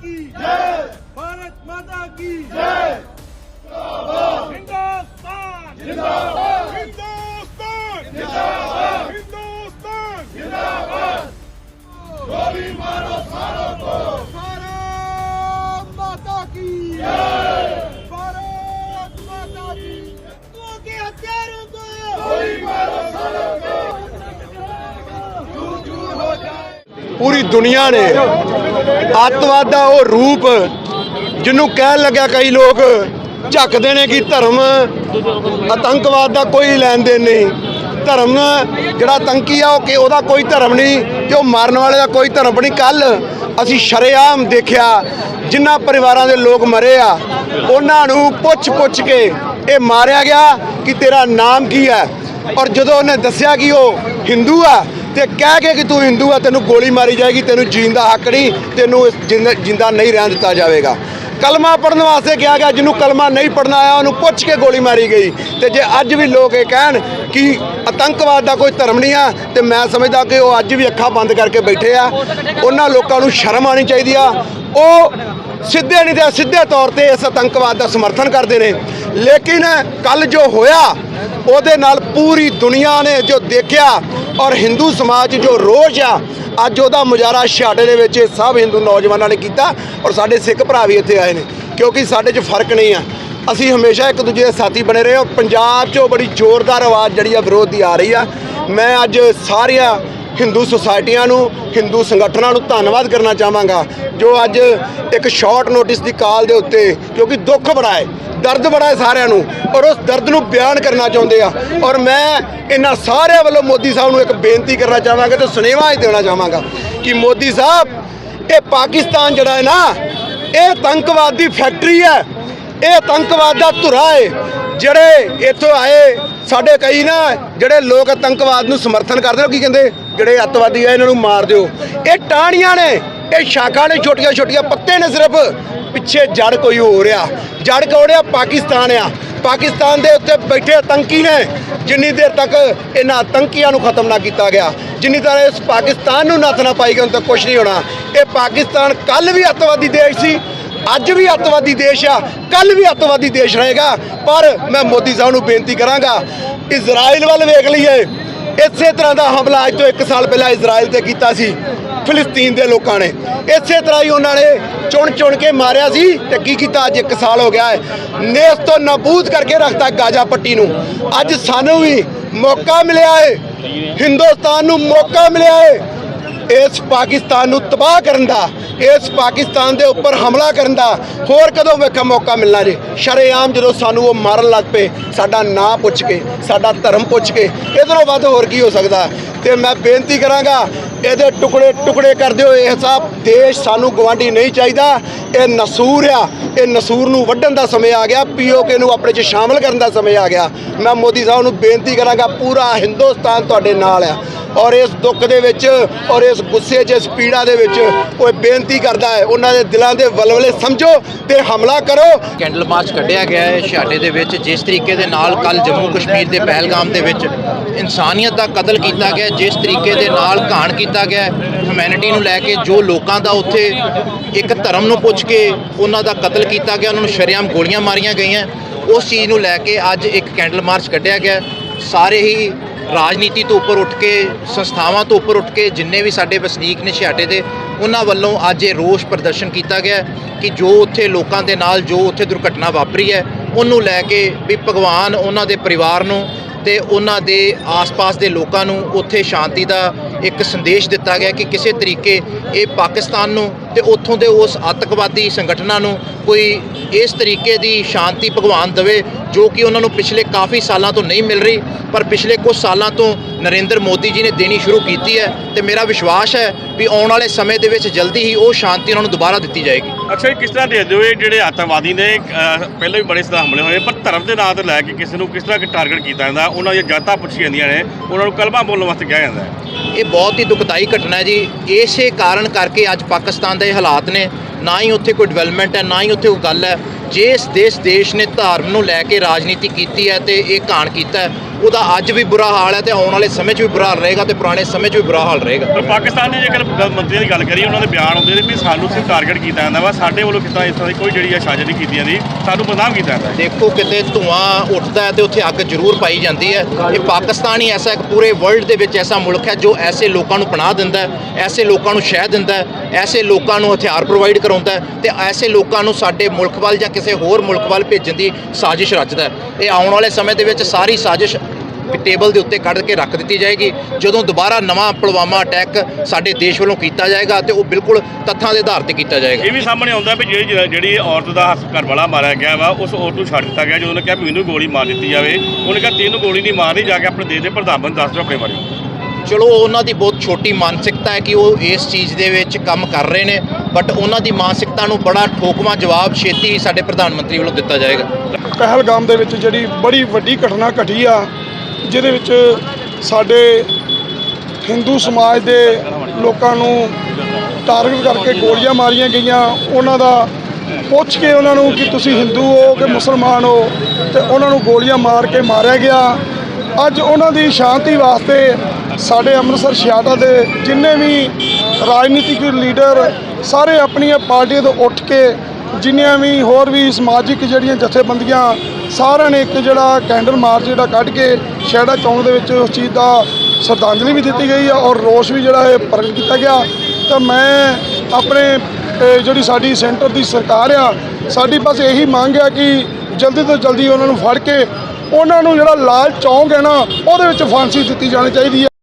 की जय भारत माता की जय हिंदुस्तान जिंदाबाद हिंदुस्तान जिंदाबाद हिंदुस्तान जिंदाबाद गोली मारो सारो को भारत माता की जय भारत माता की तो के हथियारों को गोली मारो सारो को पूरी दुनिया ने ਅੱਤਵਾਦ ਦਾ ਉਹ ਰੂਪ ਜਿਹਨੂੰ ਕਹਿਣ ਲੱਗਿਆ ਕਈ ਲੋਕ ਝੱਕਦੇ ਨੇ ਕਿ ਧਰਮ ਆਤੰਕਵਾਦ ਦਾ ਕੋਈ ਲੈਣ ਦੇਣ ਨਹੀਂ। ਧਰਮ ਜਿਹੜਾ ਆਤੰਕੀ ਆ, ਉਹ ਕਿ ਉਹਦਾ ਕੋਈ ਧਰਮ ਨਹੀਂ, ਤੇ ਉਹ ਮਾਰਨ ਵਾਲੇ ਦਾ ਕੋਈ ਧਰਮ ਨਹੀਂ। ਕੱਲ ਅਸੀਂ ਸ਼ਰੇਆਮ ਦੇਖਿਆ ਜਿਨ੍ਹਾਂ ਪਰਿਵਾਰਾਂ ਦੇ ਲੋਕ ਮਰੇ ਆ, ਉਹਨਾਂ ਨੂੰ ਪੁੱਛ-ਪੁੱਛ ਕੇ ਇਹ ਮਾਰਿਆ ਗਿਆ ਕਿ ਤੇਰਾ ਨਾਮ ਕੀ ਹੈ? ਔਰ ਜਦੋਂ ਉਹਨੇ ਦੱਸਿਆ ਕਿ ਉਹ ਹਿੰਦੂ ਆ ਤੇ ਕਹਿ ਕੇ ਕਿ ਤੂੰ ਹਿੰਦੂ ਆ, ਤੈਨੂੰ ਗੋਲੀ ਮਾਰੀ ਜਾਏਗੀ, ਤੈਨੂੰ ਜੀਣ ਦਾ ਹੱਕ ਨਹੀਂ, ਤੈਨੂੰ ਇਸ ਜਿੰਦਾ ਨਹੀਂ ਰਹਿਣ ਦਿੱਤਾ ਜਾਵੇਗਾ। ਕਲਮਾ ਪੜਨ ਵਾਸਤੇ ਕਿਹਾ ਗਿਆ, ਜਿਹਨੂੰ ਕਲਮਾ ਨਹੀਂ ਪੜਨਾ ਆਇਆ, ਉਹਨੂੰ ਪੁੱਛ ਕੇ ਗੋਲੀ ਮਾਰੀ ਗਈ। ਤੇ ਜੇ ਅੱਜ ਵੀ ਲੋਕ ਇਹ ਕਹਿਣ ਕਿ ਆਤੰਕਵਾਦ ਦਾ ਕੋਈ ਧਰਮ ਨਹੀਂ ਆ, ਤੇ ਮੈਂ ਸਮਝਦਾ ਕਿ ਉਹ ਅੱਜ ਵੀ ਅੱਖਾਂ ਬੰਦ ਕਰਕੇ ਬੈਠੇ ਆ। ਉਹਨਾਂ ਲੋਕਾਂ ਨੂੰ ਸ਼ਰਮ ਆਣੀ ਚਾਹੀਦੀ ਆ। ਉਹ ਸਿੱਧੇ ਨਹੀਂ ਤੇ ਸਿੱਧੇ ਤੌਰ ਤੇ ਇਸ ਆਤੰਕਵਾਦ ਦਾ ਸਮਰਥਨ ਕਰਦੇ ਨੇ। ਲੇਕਿਨ ਕੱਲ ਜੋ ਹੋਇਆ, ਉਹਦੇ ਨਾਲ ਪੂਰੀ ਦੁਨੀਆ ਨੇ ਜੋ ਦੇਖਿਆ ਔਰ ਹਿੰਦੂ ਸਮਾਜ 'ਚ ਜੋ ਰੋਜ਼ ਆ, ਅੱਜ ਉਹਦਾ ਮੁਜ਼ਾਹਰਾ ਛਾਟੇ ਦੇ ਵਿੱਚ ਸਭ ਹਿੰਦੂ ਨੌਜਵਾਨਾਂ ਨੇ ਕੀਤਾ ਔਰ ਸਾਡੇ ਸਿੱਖ ਭਰਾ ਵੀ ਇੱਥੇ ਆਏ ਨੇ, ਕਿਉਂਕਿ ਸਾਡੇ 'ਚ ਫ਼ਰਕ ਨਹੀਂ ਆ। ਅਸੀਂ ਹਮੇਸ਼ਾ ਇੱਕ ਦੂਜੇ ਦੇ ਸਾਥੀ ਬਣੇ ਰਹੇ ਔਰ ਪੰਜਾਬ 'ਚੋਂ ਬੜੀ ਜ਼ੋਰਦਾਰ ਆਵਾਜ਼ ਜਿਹੜੀ ਆ ਵਿਰੋਧ ਦੀ ਆ ਰਹੀ ਆ। ਮੈਂ ਅੱਜ ਸਾਰੀਆਂ ਹਿੰਦੂ ਸੁਸਾਇਟੀਆਂ ਨੂੰ ਹਿੰਦੂ ਸੰਗਠਨਾਂ ਨੂੰ ਧੰਨਵਾਦ ਕਰਨਾ ਚਾਹਾਂਗਾ, ਜੋ ਅੱਜ ਇੱਕ ਸ਼ਾਰਟ ਨੋਟਿਸ ਦੀ ਕਾਲ ਦੇ ਉੱਤੇ ਕਿਉਂਕਿ ਦੁੱਖ ਬੜਾ ਹੈ ਦਰਦ ਬੜਾ ਹੈ ਸਾਰਿਆਂ ਨੂੰ, ਔਰ ਉਸ ਦਰਦ ਨੂੰ ਬਿਆਨ ਕਰਨਾ ਚਾਹੁੰਦੇ ਆ। ਔਰ ਮੈਂ ਇਹਨਾਂ ਸਾਰਿਆਂ ਵੱਲੋਂ ਮੋਦੀ ਸਾਹਿਬ ਨੂੰ ਇੱਕ ਬੇਨਤੀ ਕਰਨਾ ਚਾਹਾਂਗਾ ਤੇ ਸੁਨੇਹਾ ਹੀ ਦੇਣਾ ਚਾਹਾਂਗਾ ਕਿ ਮੋਦੀ ਸਾਹਿਬ, ਇਹ ਪਾਕਿਸਤਾਨ ਜਿਹੜਾ ਹੈ ਨਾ, ਇਹ ਆਤੰਕਵਾਦ ਦੀ ਫੈਕਟਰੀ ਹੈ, ਇਹ ਆਤੰਕਵਾਦ ਦਾ ਧੁਰਾ ਹੈ ਜਿਹੜੇ ਇੱਥੋਂ ਆਏ, ਸਾਡੇ ਕਈ ਨਾ ਜਿਹੜੇ ਲੋਕ ਆਤੰਕਵਾਦ ਨੂੰ ਸਮਰਥਨ ਕਰਦੇ ਨੇ ਕੀ ਕਹਿੰਦੇ? ਜਿਹੜੇ ਅੱਤਵਾਦੀ ਆ, ਇਹਨਾਂ ਨੂੰ ਮਾਰ ਦਿਓ। ਇਹ ਟਾਹਣੀਆਂ ਨੇ, ਇਹ ਸ਼ਾਖਾ ਨੇ ਛੋਟੀਆਂ ਛੋਟੀਆਂ ਪੱਤੇ ਨੇ ਸਿਰਫ। ਪਿੱਛੇ ਜੜ ਕੋਈ ਹੋ ਰਿਹਾ ਜੜ ਕੌੜਿਆ ਪਾਕਿਸਤਾਨ ਆ। ਪਾਕਿਸਤਾਨ ਦੇ ਉੱਤੇ ਬੈਠੇ ਆਤੰਕੀ ਨੇ, ਜਿੰਨੀ ਦੇਰ ਤੱਕ ਇਹਨਾਂ ਆਤੰਕੀਆਂ ਨੂੰ ਖਤਮ ਨਾ ਕੀਤਾ ਗਿਆ। ਜਿੰਨੀ ਦੇਰ ਇਸ ਪਾਕਿਸਤਾਨ ਨੂੰ ਨੱਥ ਨਾ ਪਾਈ ਗਈ ਉਹਨਾਂ ਤੱਕ ਕੁਝ ਨਹੀਂ ਹੋਣਾ। ਇਹ ਪਾਕਿਸਤਾਨ ਕੱਲ ਵੀ ਅੱਤਵਾਦੀ ਦੇਸ਼ ਸੀ। ਅੱਜ ਵੀ ਅੱਤਵਾਦੀ ਦੇਸ਼ ਆ, ਕੱਲ ਵੀ ਅੱਤਵਾਦੀ ਦੇਸ਼ ਰਹੇਗਾ, ਪਰ ਮੈਂ ਮੋਦੀ ਸਾਹਿਬ ਨੂੰ ਬੇਨਤੀ ਕਰਾਂਗਾ, ਇਜ਼ਰਾਈਲ ਵੱਲ ਵੇਖ ਲਈਏ। ਇਸੇ ਤਰ੍ਹਾਂ ਦਾ ਹਮਲਾ ਅੱਜ ਤੋਂ 1 ਸਾਲ ਪਹਿਲਾਂ ਇਜ਼ਰਾਈਲ ਤੇ ਕੀਤਾ ਸੀ, ਫਿਲਿਸਤੀਨ ਦੇ ਲੋਕਾਂ ਨੇ। ਇਸੇ ਤਰ੍ਹਾਂ ਹੀ ਉਹਨਾਂ ਨੇ ਚੁਣ ਚੁਣ ਕੇ ਮਾਰਿਆ ਸੀ ਤੇ ਕੀ ਕੀਤਾ ਅੱਜ 1 ਸਾਲ ਹੋ ਗਿਆ ਹੈ। ਨੇਸ ਤੋਂ ਨਾਬੂਦ ਕਰਕੇ ਰੱਖਤਾ ਗਾਜ਼ਾ ਪੱਟੀ ਨੂੰ। ਅੱਜ ਸਾਨੂੰ ਵੀ ਮੌਕਾ ਮਿਲਿਆ ਹੈ। ਹਿੰਦੁਸਤਾਨ ਨੂੰ ਮੌਕਾ ਮਿਲਿਆ ਹੈ। ਇਸ ਪਾਕਿਸਤਾਨ ਨੂੰ ਤਬਾਹ ਕਰਨ ਦਾ ਇਸ ਪਾਕਿਸਤਾਨ ਦੇ ਉੱਪਰ ਹਮਲਾ ਕਰਨ ਦਾ ਹੋਰ ਕਦੋਂ ਵੇਖਾ ਮੌਕਾ ਮਿਲਣਾ ਜੇ? ਸ਼ਰੇਆਮ ਜਦੋਂ ਸਾਨੂੰ ਉਹ ਮਾਰਨ ਲੱਗ ਪਏ, ਸਾਡਾ ਨਾਂ ਪੁੱਛ ਕੇ, ਸਾਡਾ ਧਰਮ ਪੁੱਛ ਕੇ, ਇਧਰੋਂ ਵੱਧ ਹੋਰ ਕੀ ਹੋ ਸਕਦਾ? ਤੇ ਮੈਂ ਬੇਨਤੀ ਕਰਾਂਗਾ, ਇਹਦੇ ਟੁਕੜੇ ਟੁਕੜੇ ਕਰਦੇ ਹੋਏ ਇਹ ਸਭ ਦੇਸ਼ ਸਾਨੂੰ ਗਵਾਂਢੀ ਨਹੀਂ ਚਾਹੀਦਾ। ਇਹ ਨਸੂਰ ਆ, ਇਹ ਨਸੂਰ ਨੂੰ ਵੱਢਣ ਦਾ ਸਮੇਂ ਆ ਗਿਆ, ਪੀਓਕੇ ਨੂੰ ਆਪਣੇ 'ਚ ਸ਼ਾਮਲ ਕਰਨ ਦਾ ਸਮੇਂ ਆ ਗਿਆ। ਮੈਂ ਮੋਦੀ ਸਾਹਿਬ ਨੂੰ ਬੇਨਤੀ ਕਰਾਂਗਾ, ਪੂਰਾ ਹਿੰਦੁਸਤਾਨ ਤੁਹਾਡੇ ਨਾਲ ਆ। ਔਰ ਇਸ ਦੁੱਖ ਦੇ ਵਿੱਚ ਔਰ ਇਸ ਗੁੱਸੇ 'ਚ, ਇਸ ਪੀੜਾ ਦੇ ਵਿੱਚ ਉਹ ਬੇਨਤੀ ਕਰਦਾ ਹੈ, ਉਹਨਾਂ ਦੇ ਦਿਲਾਂ ਦੇ ਵਲਵਲੇ ਸਮਝੋ ਤੇ ਹਮਲਾ ਕਰੋ। ਕੈਂਡਲ ਮਾਰਚ ਕੱਢਿਆ ਗਿਆ ਹੈ ਛਾਟੇ ਦੇ ਵਿੱਚ, ਜਿਸ ਤਰੀਕੇ ਦੇ ਨਾਲ ਕੱਲ ਜੰਮੂ ਕਸ਼ਮੀਰ ਦੇ ਪਹਿਲਗਾਮ ਦੇ ਵਿੱਚ ਇਨਸਾਨੀਅਤ ਦਾ ਕਤਲ ਕੀਤਾ ਗਿਆ, ਜਿਸ ਤਰੀਕੇ ਦੇ ਨਾਲ ਘਾਣ ਕੀਤਾ ਗਿਆ ਹਿਊਮੈਨਿਟੀ ਨੂੰ ਲੈ ਕੇ ਜੋ ਲੋਕਾਂ ਦਾ ਉੱਥੇ ਇੱਕ ਧਰਮ ਨੂੰ ਪੁੱਛ ਕੇ ਉਹਨਾਂ ਦਾ ਕਤਲ ਕੀਤਾ ਗਿਆ, ਉਹਨਾਂ ਨੂੰ ਸ਼ਰੇਆਮ ਗੋਲੀਆਂ ਮਾਰੀਆਂ ਗਈਆਂ, ਉਸ ਚੀਜ਼ ਨੂੰ ਲੈ ਕੇ ਅੱਜ ਇੱਕ ਕੈਂਡਲ ਮਾਰਚ ਕੱਢਿਆ ਗਿਆ ਸਾਰੇ ਹੀ ਰਾਜਨੀਤੀ ਤੋਂ ਉੱਪਰ ਉੱਠ ਕੇ, ਸੰਸਥਾਵਾਂ ਤੋਂ ਉੱਪਰ ਉੱਠ ਕੇ, ਜਿੰਨੇ ਵੀ ਸਾਡੇ ਵਸਨੀਕ ਨੇ ਛਿਆਟੇ ਦੇ, ਉਹਨਾਂ ਵੱਲੋਂ ਅੱਜ ਇਹ ਰੋਸ ਪ੍ਰਦਰਸ਼ਨ ਕੀਤਾ ਗਿਆ ਕਿ ਜੋ ਉੱਥੇ ਲੋਕਾਂ ਦੇ ਨਾਲ ਜੋ ਉੱਥੇ ਦੁਰਘਟਨਾ ਵਾਪਰੀ ਹੈ, ਉਹਨੂੰ ਲੈ ਕੇ ਵੀ ਭਗਵਾਨ ਉਹਨਾਂ ਦੇ ਪਰਿਵਾਰ ਨੂੰ ਤੇ ਉਹਨਾਂ ਦੇ ਆਸ-ਪਾਸ ਦੇ ਲੋਕਾਂ ਨੂੰ ਉੱਥੇ ਸ਼ਾਂਤੀ ਦਾ ਇੱਕ ਸੰਦੇਸ਼ ਦਿੱਤਾ ਗਿਆ ਕਿ ਕਿਸੇ ਤਰੀਕੇ ਇਹ ਪਾਕਿਸਤਾਨ ਨੂੰ ਤੇ ਉੱਥੋਂ ਦੇ ਉਸ ਆਤੰਕਵਾਦੀ ਸੰਗਠਨਾਂ ਨੂੰ ਕੋਈ ਇਸ ਤਰੀਕੇ ਦੀ ਸ਼ਾਂਤੀ ਭਗਵਾਨ ਦੇਵੇ ਜੋ ਕਿ ਉਹਨਾਂ ਨੂੰ ਪਿਛਲੇ ਕਾਫੀ ਸਾਲਾਂ ਤੋਂ ਨਹੀਂ ਮਿਲ ਰਹੀ, ਪਰ ਪਿਛਲੇ ਕੁਝ ਸਾਲਾਂ ਤੋਂ ਨਰਿੰਦਰ ਮੋਦੀ ਜੀ ਨੇ ਦੇਣੀ ਸ਼ੁਰੂ ਕੀਤੀ ਹੈ ਤੇ ਮੇਰਾ ਵਿਸ਼ਵਾਸ ਹੈ ਵੀ ਆਉਣ ਵਾਲੇ ਸਮੇਂ ਦੇ ਵਿੱਚ ਜਲਦੀ ਹੀ ਉਹ ਸ਼ਾਂਤੀ ਉਹਨਾਂ ਨੂੰ ਦੁਬਾਰਾ ਦਿੱਤੀ ਜਾਏਗੀ। ਅੱਛਾ ਜੀ, ਕਿਸ ਤਰ੍ਹਾਂ ਦੇਖਦੇ ਹੋ ਇਹ ਜਿਹੜੇ ਆਤੰਕਵਾਦੀ ਨੇ ਪਹਿਲਾਂ ਵੀ ਬੜੇ ਸਦਾ ਹਮਲੇ ਹੋਏ, ਪਰ ਧਰਮ ਦੇ ਨਾਂ ਤੇ ਲੈ ਕੇ ਕਿਸੇ ਨੂੰ ਕਿਸ ਤਰ੍ਹਾਂ ਟਾਰਗੇਟ ਕੀਤਾ ਜਾਂਦਾ, ਉਹਨਾਂ ਦੀਆਂ ਜਾਤਾਂ ਪੁੱਛੀਆਂ ਜਾਂਦੀਆਂ ਨੇ, ਉਹਨਾਂ ਨੂੰ ਕਲਮਾ ਬੋਲਣ ਵਾਸਤੇ ਕਿਹਾ ਜਾਂਦਾ ਹੈ? ਇਹ ਬਹੁਤ ਹੀ ਦੁਖਦਾਈ ਘਟਨਾ ਹੈ ਜੀ। ਇਸੇ ਕਾਰਨ ਕਰਕੇ ਅੱਜ ਪਾਕਿਸਤਾਨ ਦੇ ਹਾਲਾਤ ਨੇ ਨਾ ਹੀ ਉੱਥੇ ਕੋਈ ਡਿਵੈਲਪਮੈਂਟ ਹੈ ਨਾ ਹੀ ਉੱਥੇ ਕੋਈ ਗੱਲ ਹੈ। ਜਿਸ ਦੇਸ਼ ਦੇਸ਼ ਨੇ ਧਰਮ ਨੂੰ ਲੈ ਕੇ ਰਾਜਨੀਤੀ ਕੀਤੀ ਹੈ ਤੇ ਇਹ ਘਾਣ ਕੀਤਾ ਹੈ ਉਹਦਾ ਅੱਜ ਵੀ ਬੁਰਾ ਹਾਲ ਹੈ ਤੇ ਆਉਣ ਵਾਲੇ ਸਮੇਂ 'ਚ ਵੀ ਬੁਰਾ ਹਾਲ ਰਹੇਗਾ ਤੇ ਪੁਰਾਣੇ ਸਮੇਂ 'ਚ ਵੀ ਬੁਰਾ ਹਾਲ ਰਹੇਗਾ। ਪਰ ਪਾਕਿਸਤਾਨ ਦੀ ਜੇਕਰ ਮੰਤਰੀਆਂ ਦੀ ਗੱਲ ਕਰੀਏ ਉਹਨਾਂ ਦੇ ਬਿਆਨ ਆਉਂਦੇ ਨੇ ਵੀ ਸਾਨੂੰ ਸਿਰਫ ਟਾਰਗੇਟ ਕੀਤਾ ਜਾਂਦਾ ਵਾ ਸਾਡੇ ਵੱਲੋਂ ਕਿਤਾ ਇਸ ਤਰ੍ਹਾਂ ਦੀ ਕੋਈ ਜਿਹੜੀ ਹੈ ਸਾਜ਼ਿਸ਼ ਨਹੀਂ ਕੀਤੀ ਜਾਂਦੀ ਸਾਨੂੰ ਬਦਨਾਮ ਕੀਤਾ ਜਾਂਦਾ ਦੇਖੋ ਕਿਤੇ ਧੂਆਂ ਉੱਠਦਾ ਹੈ ਤੇ ਉੱਥੇ ਅੱਗ ਜ਼ਰੂਰ ਪਾਈ ਜਾਂਦੀ ਹੈ। ਇਹ ਪਾਕਿਸਤਾਨ ਹੀ ਐਸਾ ਇੱਕ ਪੂਰੇ ਵਰਲਡ ਦੇ ਵਿੱਚ ਐਸਾ ਮੁਲਕ ਹੈ ਜੋ ਐਸੇ ਲੋਕਾਂ ਨੂੰ ਪਨਾਹ ਦਿੰਦਾ ਹੈ ਐਸੇ ਲੋਕਾਂ ਨੂੰ ਸ਼ਹਿ ਦਿੰਦਾ ਹੈ ਐਸੇ ਲੋਕਾਂ ਨੂੰ ਹਥਿਆਰ ਪ੍ਰੋਵਾਈਡ ਕਰਾਉਂਦਾ ਤੇ ਐਸੇ ਲੋਕਾਂ ਨੂੰ ਸਾਡੇ ਮੁਲਕ ਵੱਲ ਜਾਂ ਕਿਸੇ ਹੋਰ ਮੁਲਕ ਵੱਲ ਭੇਜਣ ਦੀ ਸਾਜ਼ਿਸ਼ ਰਚਦਾ ਇਹ ਆਉਣ ਵਾਲੇ ਸਮੇਂ ਦੇ ਵਿੱਚ ਸਾਰੀ ਸਾਜ਼ਿਸ਼ ਟੇਬਲ ਦੇ ਉੱਤੇ ਕੱਢ ਕੇ ਰੱਖ ਦਿੱਤੀ ਜਾਏਗੀ। ਜਦੋਂ ਦੁਬਾਰਾ ਨਵਾਂ ਪੁਲਵਾਮਾ ਅਟੈਕ ਸਾਡੇ ਦੇਸ਼ ਵੱਲੋਂ ਕੀਤਾ ਜਾਏਗਾ ਤੇ ਉਹ ਬਿਲਕੁਲ ਤੱਥਾਂ ਦੇ ਆਧਾਰ ਤੇ ਕੀਤਾ ਜਾਏਗਾ। ਇਹ ਵੀ ਸਾਹਮਣੇ ਆਉਂਦਾ ਵੀ ਜਿਹੜੀ ਜਿਹੜੀ ਔਰਤ ਦਾ ਹੱਥ ਘਰ ਵਾਲਾ ਮਾਰਿਆ ਗਿਆ ਵਾ, ਉਸ ਔਰਤ ਨੂੰ ਛੱਡ ਦਿੱਤਾ ਗਿਆ। ਜਦੋਂ ਉਹਨੇ ਕਿਹਾ ਵੀ ਮੈਨੂੰ ਗੋਲੀ ਮਾਰ ਦਿੱਤੀ ਜਾਵੇ, ਉਹਨੇ ਕਿਹਾ ਤੈਨੂੰ ਗੋਲੀ ਨਹੀਂ ਮਾਰਨੀ, ਜਾ ਕੇ ਆਪਣੇ ਦੇਸ਼ ਦੇ ਪ੍ਰਧਾਨ ਮੰਤਰੀ ਦੱਸ ਦਿਓ ਆਪਣੇ ਬਾਰੇ। ਚਲੋ ਉਹਨਾਂ ਦੀ ਬਹੁਤ ਛੋਟੀ ਮਾਨਸਿਕਤਾ ਹੈ ਕਿ ਉਹ ਇਸ ਚੀਜ਼ ਦੇ ਵਿੱਚ ਕੰਮ ਕਰ ਰਹੇ ਨੇ ਬਟ ਉਹਨਾਂ ਦੀ ਮਾਨਸਿਕਤਾ ਨੂੰ ਬੜਾ ਠੋਕਵਾਂ ਜਵਾਬ ਛੇਤੀ ਸਾਡੇ ਪ੍ਰਧਾਨ ਮੰਤਰੀ ਵੱਲੋਂ ਦਿੱਤਾ ਜਾਏਗਾ। ਪਹਿਲਗਾਮ ਦੇ ਵਿੱਚ ਜਿਹੜੀ ਬੜੀ ਵੱਡੀ ਘਟਨਾ ਘਟੀ ਆ, ਜਿਹਦੇ ਵਿੱਚ ਸਾਡੇ ਹਿੰਦੂ ਸਮਾਜ ਦੇ ਲੋਕਾਂ ਨੂੰ ਟਾਰਗੇਟ ਕਰਕੇ ਗੋਲੀਆਂ ਮਾਰੀਆਂ ਗਈਆਂ, ਉਹਨਾਂ ਦਾ ਪੁੱਛ ਕੇ ਉਹਨਾਂ ਨੂੰ ਕਿ ਤੁਸੀਂ ਹਿੰਦੂ ਹੋ ਕਿ ਮੁਸਲਮਾਨ ਹੋ, ਤੇ ਉਹਨਾਂ ਨੂੰ ਗੋਲੀਆਂ ਮਾਰ ਕੇ ਮਾਰਿਆ ਗਿਆ। ਅੱਜ ਉਹਨਾਂ ਦੀ ਸ਼ਾਂਤੀ ਵਾਸਤੇ ਸਾਡੇ ਅੰਮ੍ਰਿਤਸਰ ਛਿਆਟਾ ਦੇ ਜਿੰਨੇ ਵੀ ਰਾਜਨੀਤਿਕ ਲੀਡਰ ਸਾਰੇ ਆਪਣੀਆਂ ਪਾਰਟੀਆਂ ਤੋਂ ਉੱਠ ਕੇ ਜਿੰਨੀਆਂ ਵੀ ਹੋਰ ਵੀ ਸਮਾਜਿਕ ਜਿਹੜੀਆਂ ਜਥੇਬੰਦੀਆਂ ਸਾਰਿਆਂ ਨੇ ਇੱਕ ਜਿਹੜਾ ਕੈਂਡਲ ਮਾਰਚ ਜਿਹੜਾ ਕੱਢ ਕੇ ਛੇੜਾ ਚੌਂਕ ਦੇ ਵਿੱਚ ਉਸ ਚੀਜ਼ ਦਾ ਸ਼ਰਧਾਂਜਲੀ ਵੀ ਦਿੱਤੀ ਗਈ ਆ ਔਰ ਰੋਸ ਵੀ ਜਿਹੜਾ ਇਹ ਪ੍ਰਗਟ ਕੀਤਾ ਗਿਆ। ਤਾਂ ਮੈਂ ਆਪਣੇ ਜਿਹੜੀ ਸਾਡੀ ਸੈਂਟਰ ਦੀ ਸਰਕਾਰ ਆ, ਸਾਡੀ ਬਸ ਇਹੀ ਮੰਗ ਆ ਕਿ ਜਲਦੀ ਤੋਂ ਜਲਦੀ ਉਹਨਾਂ ਨੂੰ ਫੜ ਕੇ ਉਹਨਾਂ ਨੂੰ ਜਿਹੜਾ ਲਾਲ ਚੌਂਕ ਹੈ ਨਾ, ਉਹਦੇ ਵਿੱਚ ਫਾਂਸੀ ਦਿੱਤੀ ਜਾਣੀ ਚਾਹੀਦੀ ਹੈ